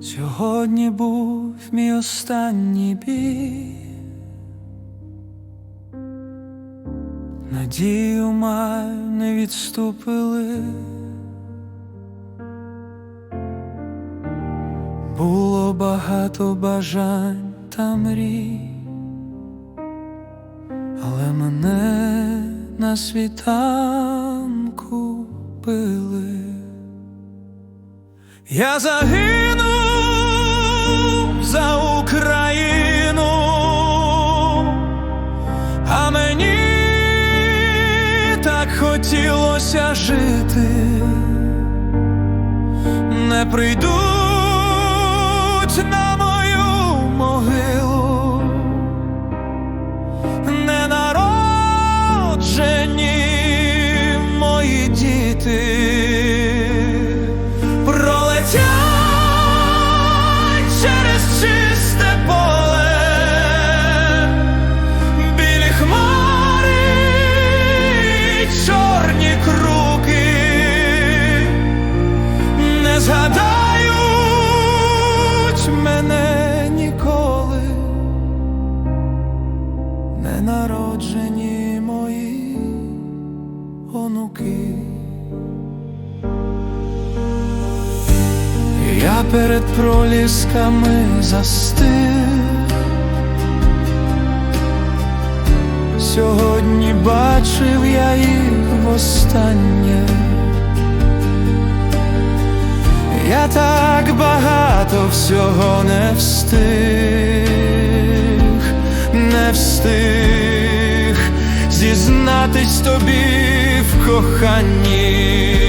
Сьогодні був мій останній бій. Надію маю не відступили. Було багато бажань та мрій, але мене на світанку били. Я загинув хотілося жити, не прийдуть на мою могилу, онуки. Я перед пролісками застиг. Сьогодні бачив я їх востаннє. Я так багато всього не встиг, не встиг зізнатись тобі в коханні.